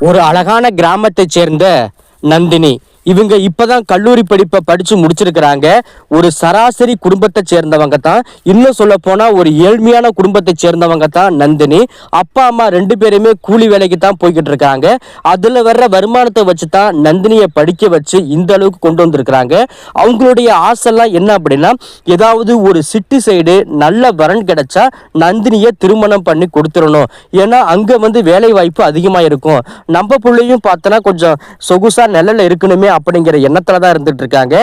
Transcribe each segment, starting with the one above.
ஒரு அழகான கிராமத்தைச் சேர்ந்த நந்தினி. இவங்க இப்பதான் கல்லூரி படிப்பை படிச்சு முடிச்சிருக்கிறாங்க. ஒரு சராசரி குடும்பத்தை சேர்ந்தவங்க தான். இன்னும் சொல்ல போனா ஒரு ஏழ்மையான குடும்பத்தை சேர்ந்தவங்க தான் நந்தினி. அப்பா அம்மா ரெண்டு பேருமே கூலி வேலைக்கு தான் போய்கிட்டு இருக்காங்க. அதுல வர்ற வருமானத்தை வச்சு தான் நந்தினியை படிக்க வச்சு இந்த அளவுக்கு கொண்டு வந்திருக்கிறாங்க. அவங்களுடைய ஆசைலாம் என்ன அப்படின்னா ஏதாவது ஒரு சிட்டி சைடு நல்ல வரன் கிடைச்சா நந்தினியை திருமணம் பண்ணி கொடுத்துடணும். ஏன்னா அங்க வந்து வேலை வாய்ப்பு அதிகமாக இருக்கும் நம்ம பிள்ளையும் பார்த்தோன்னா கொஞ்சம் சொகுசா நிழல்ல இருக்கணுமே அப்படிங்கிற எண்ணத்துல தான் இருந்துட்டு இருக்காங்க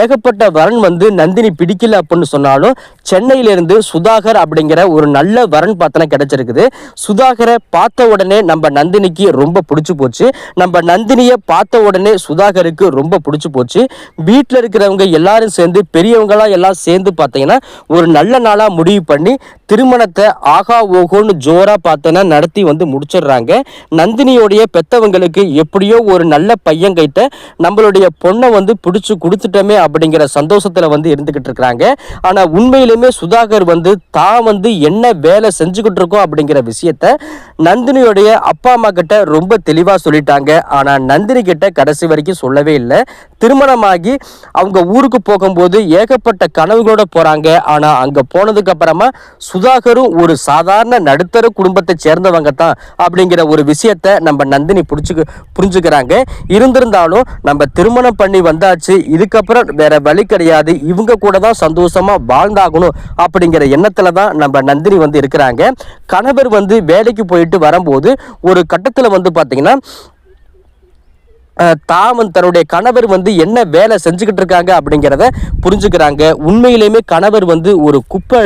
ஏகப்பட்ட வரன் வந்து நந்தினி பிடிக்கல அப்படின்னு சொன்னாலும் சென்னையிலிருந்து சுதாகர் அப்படிங்கிற ஒரு நல்ல வரன் பார்த்தனா கிடைச்சிருக்குது. சுதாகரை பார்த்த உடனே நம்ம நந்தினிக்கு ரொம்ப பிடிச்சி போச்சு. நம்ம நந்தினியை பார்த்த உடனே சுதாகருக்கு ரொம்ப பிடிச்சி போச்சு. வீட்டில் இருக்கிறவங்க எல்லாரும் சேர்ந்து பெரியவங்களா எல்லாம் சேர்ந்து பார்த்தீங்கன்னா ஒரு நல்ல நாளா முடிவு பண்ணி திருமணத்தை ஆகா ஓகோன்னு ஜோரா பார்த்தோன்னா நடத்தி வந்து முடிச்சிடுறாங்க. நந்தினியோடைய பெத்தவங்களுக்கு எப்படியோ ஒரு நல்ல பையன் கைட்ட நம்மளுடைய பொண்ணை வந்து பிடிச்சு கொடுத்துட்டோமே அப்படிங்கிற சந்தோஷத்தில் வந்து இருந்துக்கிட்டு இருக்கிறாங்க. ஆனால் உண்மையிலுமே சுதாகர் வந்து தான் வந்து என்ன வேலை செஞ்சுக்கிட்டு இருக்கோம் அப்படிங்கிற விஷயத்த நந்தினியோடைய அப்பா அம்மா கிட்ட ரொம்ப தெளிவாக சொல்லிட்டாங்க. ஆனால் நந்தினி கிட்ட கடைசி வரைக்கும் சொல்லவே இல்லை. திருமணமாகி அவங்க ஊருக்கு போகும்போது ஏகப்பட்ட கனவுகளோட போகிறாங்க ஆனால் அங்கே போனதுக்கு அப்புறமா சுதாகரும் ஒரு சாதாரண நடுத்தர குடும்பத்தை சேர்ந்தவங்க தான் அப்படிங்கிற ஒரு விஷயத்த நம்ம நந்தினி புடிச்சுக்க புரிஞ்சுக்கிறாங்க. இருந்திருந்தாலும் நம்ம திருமணம் பண்ணி வந்தாச்சு இதுக்கப்புறம் வேற வழி கிடையாது இவங்க கூட தான் சந்தோஷமா வாழ்ந்தாகணும் அப்படிங்கிற எண்ணத்துல தான் நம்ம நந்தினி வந்து இருக்கிறாங்க. கணவர் வந்து வேலைக்கு போயிட்டு வரும்போது ஒரு கட்டத்தில் வந்து பார்த்தீங்கன்னா தாமன் வந்து தன்னுடைய கணவர் வந்து என்ன வேலை செஞ்சுக்கிட்டு இருக்காங்க அப்படிங்கிறத புரிஞ்சுக்கிறாங்க. உண்மையிலேயுமே கணவர் வந்து ஒரு குப்பை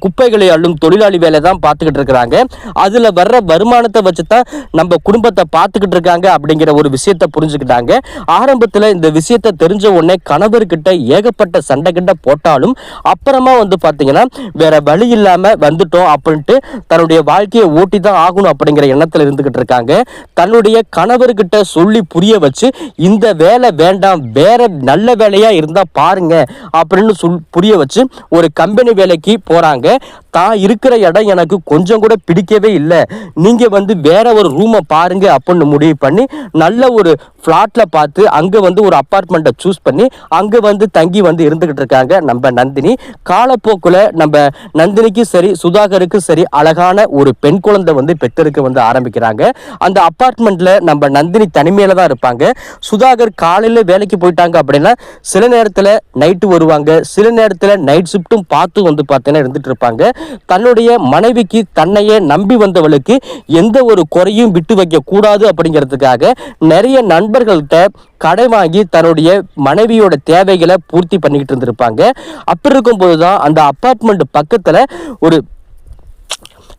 குப்பைகளை அள்ளும் தொழிலாளி வேலை தான் பார்த்துக்கிட்டு இருக்கிறாங்க அதில் வர்ற வருமானத்தை வச்சு தான் நம்ம குடும்பத்தை பார்த்துக்கிட்டு இருக்காங்க அப்படிங்கிற ஒரு விஷயத்த புரிஞ்சுக்கிட்டாங்க. ஆரம்பத்தில் இந்த விஷயத்தை தெரிஞ்ச உடனே கணவர்கிட்ட ஏகப்பட்ட சண்டை கிட்ட போட்டாலும் அப்புறமா வந்து பார்த்தீங்கன்னா வேற வழி இல்லாமல் வந்துட்டோம் அப்படின்ட்டு தன்னுடைய வாழ்க்கையை ஓட்டி தான் ஆகணும் அப்படிங்கிற எண்ணத்தில் இருந்துக்கிட்டு இருக்காங்க தன்னுடைய கணவர்கிட்ட சொல்லி புரிய வச்சு இந்த வேலை வேண்டாம் வேற நல்ல வேலையாக இருந்தால் பாருங்க அப்படின்னு சொல் புரிய வச்சு ஒரு கம்பெனி வேலைக்கு போகிறாங்க தான் இருக்கிற இடம் எனக்கு கொஞ்சம் கூட பிடிக்கவே இல்லை. நீங்க வந்து வேற ஒரு ரூமை பாருங்க அப்படின்னு முடிவு பண்ணி நல்ல ஒரு ஃப்ளாட்ல பார்த்து அங்கே வந்து ஒரு அப்பார்ட்மெண்ட்டை சூஸ் பண்ணி அங்க வந்து தங்கி வந்து இருந்துகிட்டு இருக்காங்க நம்ம நந்தினி. காலப்போக்குல நம்ம நந்தினிக்கும் சரி சுதாகருக்கும் சரி அழகான ஒரு பெண் குழந்தை வந்து பெற்றெடுக்க வந்து ஆரம்பிக்கிறாங்க. அந்த அப்பார்ட்மெண்ட்ல நம்ம நந்தினி தனிமையில தான் இருப்பாங்க. சுதாகர் காலையில வேலைக்கு போயிட்டாங்க அப்படின்னா சில நேரத்தில் நைட்டு வருவாங்க. சில நேரத்தில் நைட் ஷிஃப்ட்டும் பார்த்து வந்து பார்த்தீங்கன்னா இருந்துட்டு இருப்பாங்க தன்னுடைய மனைவிக்கு தன்னையே நம்பி வந்தவளுக்கு எந்த ஒரு குறையும் விட்டு வைக்க கூடாது அப்படிங்கிறதுக்காக நிறைய நண்பர்கள்ட்ட கடை வாங்கி தன்னுடைய மனைவியோட தேவைகளை பூர்த்தி பண்ணிக்கிட்டு இருந்திருப்பாங்க. அப்படி இருக்கும்போது தான் அந்த அப்பார்ட்மெண்ட் பக்கத்தில் ஒரு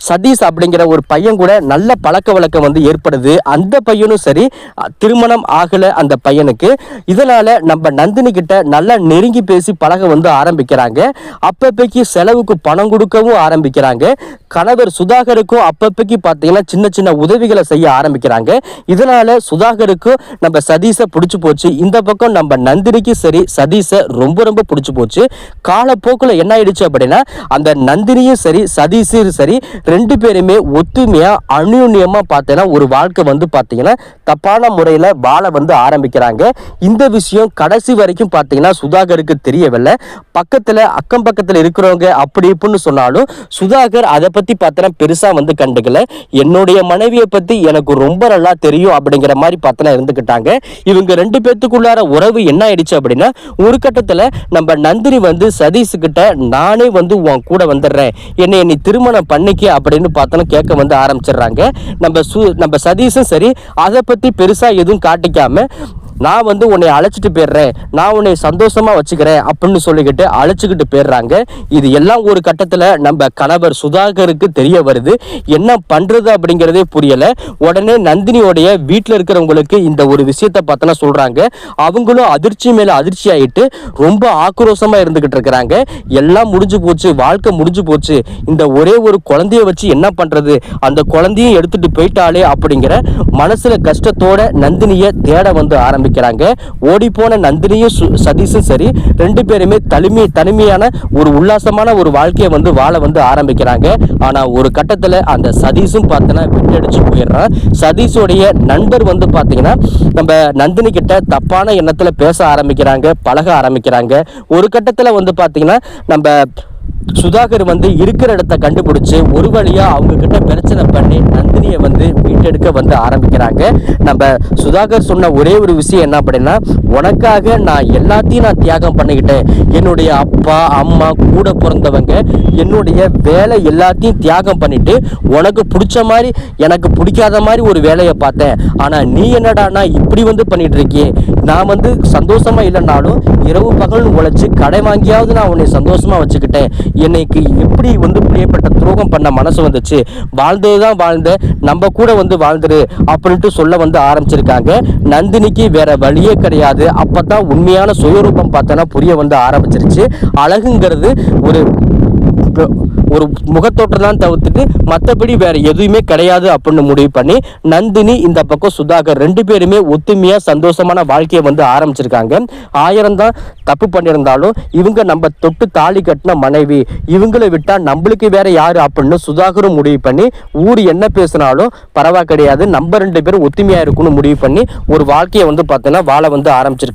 சதீஷ் அப்படிங்கிற ஒரு பையன் கூட நல்ல பழக்க வழக்கம் வந்து ஏற்படுது. அந்த பையனும் சரி திருமணம் ஆகலை அந்த பையனுக்கு. இதனால் நம்ம நந்தினி கிட்ட நல்லா நெருங்கி பேசி பழக வந்து ஆரம்பிக்கிறாங்க. அப்பப்பைக்கு செலவுக்கு பணம் கொடுக்கவும் ஆரம்பிக்கிறாங்க. கணவர் சுதாகருக்கும் அப்பப்பைக்கு பார்த்தீங்கன்னா சின்ன சின்ன உதவிகளை செய்ய ஆரம்பிக்கிறாங்க. இதனால் சுதாகருக்கும் நம்ம சதீஷை பிடிச்சி போச்சு. இந்த பக்கம் நம்ம நந்தினிக்கு சரி சதீஷை ரொம்ப ரொம்ப பிடிச்சி போச்சு. காலப்போக்கில் என்ன ஆயிடுச்சு அப்படின்னா அந்த நந்தினியும் சரி சதீஷும் சரி ரெண்டு பேருமே ஒத்துமையாக அந்யுன்யமா பார்த்தீங்கன்னா ஒரு வாழ்க்கை வந்து பார்த்தீங்கன்னா தப்பான முறையில் வாழ வந்து ஆரம்பிக்கிறாங்க. இந்த விஷயம் கடைசி வரைக்கும் பார்த்தீங்கன்னா சுதாகருக்கு தெரியவில்லை. பக்கத்தில் அக்கம் பக்கத்தில் இருக்கிறவங்க அப்படி இப்படின்னு சொன்னாலும் சுதாகர் அதை பற்றி பார்த்தீங்கன்னா பெருசாக வந்து கண்டுக்கல. என்னுடைய மனைவியை பற்றி எனக்கு ரொம்ப நல்லா தெரியும் அப்படிங்கிற மாதிரி பார்த்தனா இருந்துக்கிட்டாங்க. இவங்க ரெண்டு பேர்த்துக்குள்ளார உறவு என்ன ஆயிடுச்சு அப்படின்னா ஒரு கட்டத்தில் நம்ம நந்தினி வந்து சதீஷுக்கிட்ட நானே வந்து உன் கூட வந்துடுறேன். என்னை நீ திருமணம் பண்ணிக்க அப்படின்னு பார்த்தோன்னா கேட்க வந்து ஆரம்பிச்சிடுறாங்க. நம்ம சு நம்ம சதீஷும் சரி அதை பற்றி பெருசாக எதுவும் காட்டிக்காமல் நான் வந்து உன்னை அழைச்சிட்டு போயிடுறேன். நான் உன்னை சந்தோஷமாக வச்சுக்கிறேன் அப்படின்னு சொல்லிக்கிட்டு அழைச்சிக்கிட்டு போயிடுறாங்க. இது எல்லாம் ஒரு கட்டத்தில் நம்ம கணவர் சுதாகருக்கு தெரிய வருது. என்ன பண்ணுறது அப்படிங்கிறதே புரியலை. உடனே நந்தினியோடைய வீட்டில் இருக்கிறவங்களுக்கு இந்த ஒரு விஷயத்த பார்த்தனா சொல்கிறாங்க அவங்களும் அதிர்ச்சி மேலே அதிர்ச்சி ஆகிட்டு ரொம்ப ஆக்ரோஷமாக இருந்துக்கிட்டு இருக்கிறாங்க. எல்லாம் முடிஞ்சு போச்சு வாழ்க்கை முடிஞ்சு போச்சு. இந்த ஒரே ஒரு குழந்தைய வச்சு என்ன பண்ணுறது அந்த குழந்தையும் எடுத்துகிட்டு போயிட்டாலே அப்படிங்கிற மனசில் கஷ்டத்தோட நந்தினியை தேட வந்து ஆரம்பிக்கிறாங்க ஆரம்பிக்கிறாங்க ஓடி போன நந்தினியும் சு- சதீஷும் சரி ரெண்டு பேருமே தனிமை தனிமையான ஒரு உல்லாசமான ஒரு வாழ்க்கையை வந்து வாழ வந்து ஆரம்பிக்கிறாங்க. ஆனா ஒரு கட்டத்தில் அந்த சதீஷும் பார்த்தோன்னா விட்டடிச்சு போயிடுறான். சதீஷோடைய நண்பர் வந்து பார்த்தீங்கன்னா நம்ம நந்தினி கிட்ட தப்பான எண்ணத்தில் பேச ஆரம்பிக்கிறாங்க பழக ஆரம்பிக்கிறாங்க. ஒரு கட்டத்தில் வந்து பார்த்தீங்கன்னா நம்ம சுதாகர் வந்து இருக்கிற இடத்த கண்டுபிடிச்சு ஒரு வழியா அவங்க கிட்ட பிரச்சனை பண்ணி நந்தினியை வந்து மீட்டெடுக்க வந்து ஆரம்பிக்கிறாங்க. நம்ம சுதாகர் சொன்ன ஒரே ஒரு விஷயம் என்ன அப்படின்னா உனக்காக நான் எல்லாத்தையும் நான் தியாகம் பண்ணிக்கிட்டேன். என்னுடைய அப்பா அம்மா கூட பிறந்தவங்க என்னுடைய வேலை எல்லாத்தையும் தியாகம் பண்ணிட்டு உனக்கு பிடிச்ச மாதிரி எனக்கு பிடிக்காத மாதிரி ஒரு வேலையை பார்த்தேன். ஆனால் நீ என்னடானா இப்படி வந்து பண்ணிட்டு இருக்கியே? நான் வந்து சந்தோஷமா இல்லைனாலும் இரவு பகல் உழைச்சு கடை வாங்கியாவது நான் உன்னை சந்தோஷமா வச்சுக்கிட்டேன். என்னைக்கு எப்படி வந்து பிரியப்பட்ட துரோகம் பண்ண மனசு வந்துச்சு? வாழ்ந்தது தான் வாழ்ந்த. நம்ம கூட வந்து வாழ்ந்துரு அப்படின்ட்டு சொல்ல வந்து ஆரம்பிச்சிருக்காங்க. நந்தினிக்கு வேற வழியே கிடையாது. அப்பதான் உண்மையான சுயரூபம் பார்த்தோன்னா புரிய வந்து ஆரம்பிச்சிருச்சு. அழகுங்கிறது ஒரு ஒரு முகத்தோற்றம் தான் தவிர்த்துட்டு மற்றபடி வேற எதுவுமே கிடையாது அப்படின்னு முடிவு பண்ணி நந்தினி இந்த பக்கம் சுதாகர் ரெண்டு பேருமே ஒத்துமையா சந்தோஷமான வாழ்க்கையை வந்து ஆரம்பிச்சிருக்காங்க. ஆயிரம் தான் தப்பு பண்ணியிருந்தாலும் இவங்க நம்ம தொட்டு தாலி கட்டின மனைவி இவங்களை விட்டா நம்மளுக்கு வேற யாரு அப்படின்னு சுதாகரும் முடிவு பண்ணி ஊர் என்ன பேசினாலும் பரவா கிடையாது நம்ம ரெண்டு பேரும் ஒத்துமையா இருக்கும்னு முடிவு பண்ணி ஒரு வாழ்க்கையை வந்து பார்த்தீங்கன்னா வாழ வந்து ஆரம்பிச்சிருக்கு